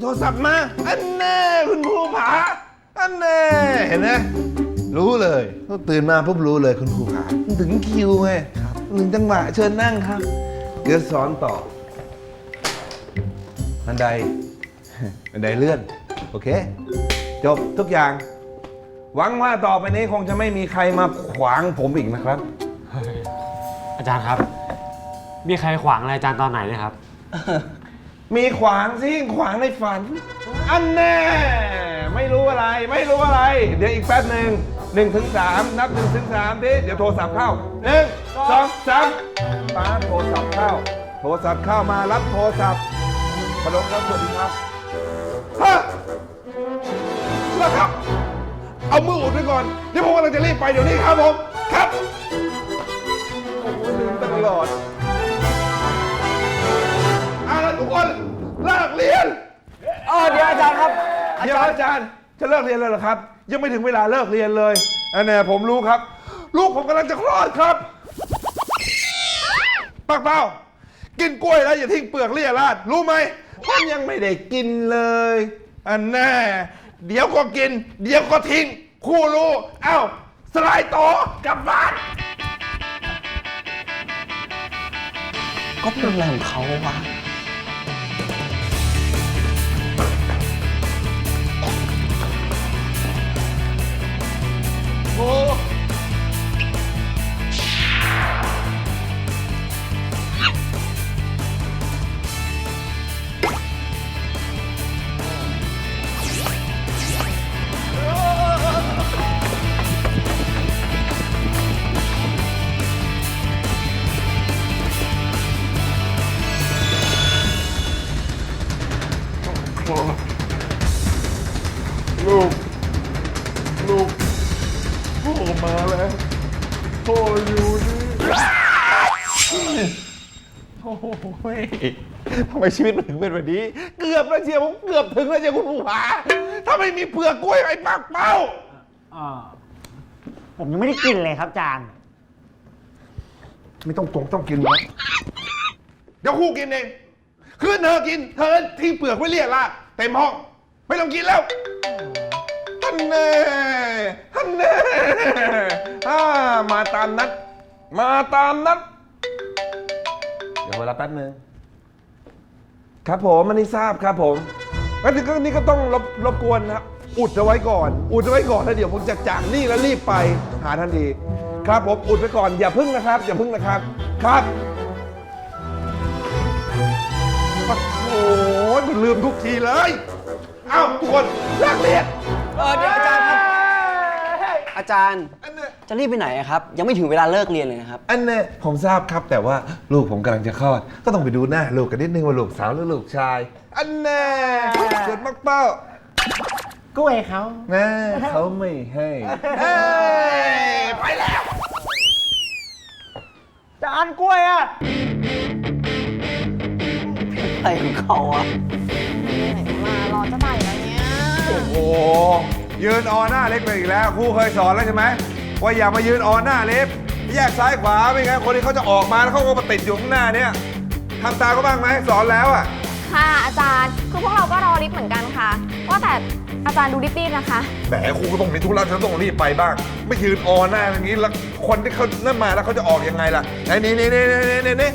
โทรศัพท์มาอันแน่คุณภูผาอันแน่เห็นไหมรู้เลยตื่นมาปุ๊บรู้เลยคุณภูผาถึงคิวไงหนึ่งจังหวะเชิญนั่งครับ เดี๋ยวสอนต่อบันไดบันไดเลื่อน โอเค จบทุกอย่าง หวังว่าต่อไปนี้คงจะไม่มีใครมาขวางผมอีกนะครับ อาจารย์ครับ มีใครขวางอะไรอาจารย์ตอนไหนเนี่ยครับ มีขวางสิขวางในฝัน อันแน่ ไม่รู้อะไร ไม่รู้อะไร เดี๋ยวอีกแป๊บหนึ่งหนึ่งถึงสามนับหนึ่งถึงสามดิเดี๋ยวโทรศัพท์เข้าหนึ่งสองสามป้าโทรศัพท์เข้า โทรศัพท์เข้ามารับโทรศัพท์พนมครับสวัสดีครับฮะแล้วครับ เอามืออุดไว้ก่อนเดี๋ยวผมกำลังจะรีบไปเดี๋ยวนี้ครับผม ครับ เออเดี๋ยวอาจารย์ครับเดี๋ยวอาจารย์จะเลิกเรียนเลยเหรอครับ ยังไม่ถึงเวลาเลิกเรียนเลยอันนี้ผมรู้ครับ ลูกผมกำลังจะคลอดครับปากเป้ากินกล้วยแล้วอย่าทิ้งเปลือกเลี่ยราดรู้ไหมผมยังไม่ได้กินเลยอันแน่เดี๋ยวก็กิน เดี๋ยวก็ทิ้งคู่รู้เอ้าสลายโตอกลับบ้าน ก็เป็นอะไรของเขาวะ พ่อมาแล้ว พ่ออยู่นี่โอ้ยทำไมชีวิตมันถึงเป็นแบบนี้ เกือบแล้วเชียวผมเกือบถึงแล้วเชียวคุณผู้ผาถ้าไม่มีเปลือกกล้วยไอ้ปากเป้าผมยังไม่ได้กินเลยครับอาจารย์ไม่ต้องตรงต้องกินนะเดี๋ยวครูกินเอง คือเธอกิน เธอทิ้งเปลือกไว้เรียราดเต็มห้อง ไม่ต้องกินแล้วฮันแน่ ฮันแน่อ่ามาตามนัด มาตามนัด เดี๋ยวเวลาแป๊บนึง ครับผมอันนี้ทราบครับผมงั้นถึงก็นี่ก็ต้องรบรบกวนนะครับ อุดเอาไว้ก่อน อุดเอาไว้ก่อนแล้วเดี๋ยวผมจะจากนี่แล้วรีบไปหาทันที ครับผมอุดไว้ก่อนอย่าพึ่งนะครับ อย่าพึ่งนะครับ ครับโอ้ยมันลืมทุกทีเลย เอ้าทุกคนเลิกเรียน เออเดี๋ยวอาจารย์ครับ อาจารย์ อันเนี้ยจะรีบไปไหนอะครับ ยังไม่ถึงเวลาเลิกเรียนเลยนะครับ อันเนี้ยผมทราบครับแต่ว่าลูกผมกำลังจะคลอด ก็ต้องไปดูหน้าลูกกันนิดนึงว่าลูกสาวหรือลูกชาย อันแน่เกิดมักเป้ากล้วยเขาแม่เขาไม่ให้เฮ้ยไปแล้ว จานกล้วยอะ อะไรของเขาอะ ยืนออหน้าเล็กไปอีกแล้วครูเคยสอนแล้วใช่ไหมว่าอย่ามายืนออหน้าเล็กแยกซ้ายขวาไม่งั้นคนที่เขาจะออกมาแล้วเขาก็มาติดอยู่ข้างหน้าเนี่ยทำตามเขาบ้างไหมสอนแล้วอะค่ะอาจารย์คือพวกเราก็รอลิฟต์เหมือนกันค่ะ ว่าแต่อาจารย์ดูรีบๆนะคะ แหมครูก็ต้องมีธุระฉันต้องรีบไปบ้าง ไม่ยืนออหน้าอย่างนี้แล้วคนที่เขานั่นมาแล้วเขาจะออกยังไงล่ะไอ้นี่นี่นี่นี่นี่นี่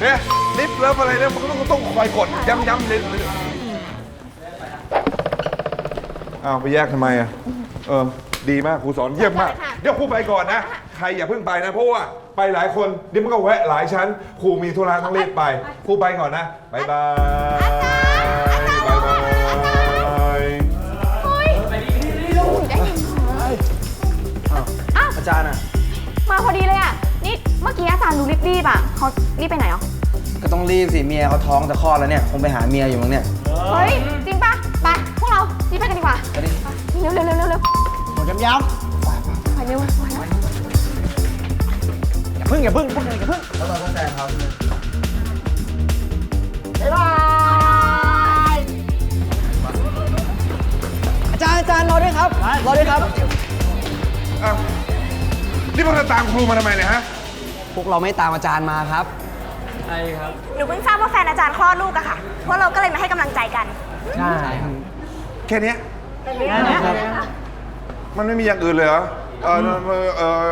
เนี่ยลิฟต์เลิฟอะไรเนี่ยมันก็ต้องต้องคอยกดย้ำย้ อ้าวไปแยกทำไมอะเออดีมากครูสอนเยี่ยมมากค่ะเดี๋ยวครูไปก่อนนะ ใครอย่าเพิ่งไปนะ เพราะว่าไปหลายคนเดี๋ยวมันก็แวะหลายชั้นครูมีธุระต้องรีบไปครูไปก่อนนะบายบายบายบายเฮ้ยได้ยินอาจารย์อะมาพอดีเลยอะ นี่เมื่อกี้อาจารย์ดูรีบๆอะเขารีบไปไหนอ๋อก็ต้องรีบสิเมียเขาท้องจะคลอดแล้วเนี่ย คงไปหาเมียอยู่มั้งเนี่ย เฮ้ย ผมย้ำย้ไปเร็วไปเร็วำอย่าพึ่งอย่าพึ่งพวกนี้อย่าพึ่งแล้วเราต้องแซงเขาบ๊ายบายอาจารย์อาจารย์รอด้วยครับรอด้วยครับ อ้าวนี่พวกเธอตามครูมาทำไมเนี่ยฮะ พวกเราไม่ตามอาจารย์มาครับใช่ครับ หนูเพิ่งทราบว่าแฟนอาจารย์คลอดลูกอะค่ะ พวกเราก็เลยมาให้กำลังใจกัน ใช่ครับแค่เนี้ย ครับ มันไม่มีอย่างอื่นเลยเหรอเออเออเออ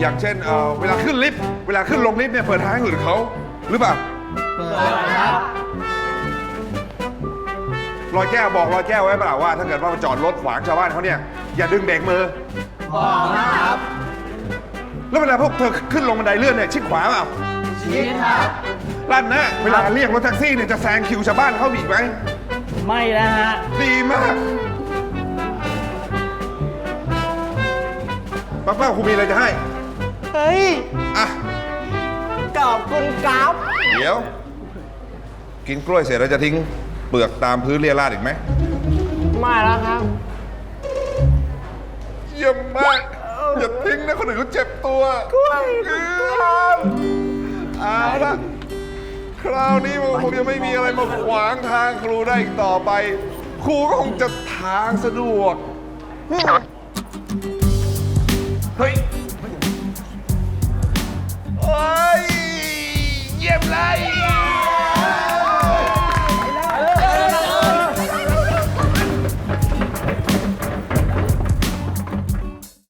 อย่างเช่นเออเวลาขึ้นลิฟต์เวลาขึ้นลงลิฟต์เนี่ยเปิดทางให้คนอื่นเขาหรือเปล่าเปิดครับรอยแก้วบอกรอยแก้วไว้เปล่าว่า ถ้าเกิดว่ามาจอดรถขวางชาวบ้านเขาเนี่ยอย่าดึงเบรกมือบอกนะครับ แล้วเวลาพวกเธอขึ้นลงบันไดเลื่อนเนี่ยชิดขวาเปล่าชี้ครับลั่นนะเวลาเรียกรถแท็กซี่เนี่ยจะแซงคิวชาวบ้านเขาอีกไหมไม่แล้วฮะดีมาก ป้าครูมีอะไรจะให้ เฮ้ยอะ ขอบคุณครับเดี๋ยว กินกล้วยเสร็จแล้วจะทิ้ง เปลือกตามพื้นเรียราดอีกไหมมาแล้วครับ เยี่ยมมาก อย่าทิ้งนะคนอื่นเขาเจ็บตัวกล้วยครับเอาละคราวนี้มันคงจะไม่มีอะไรมาขวางทางครูได้อีกต่อไป ครูก็คงจะทางสะดวก เฮ้ยโอ้ยเยี่ยมเลย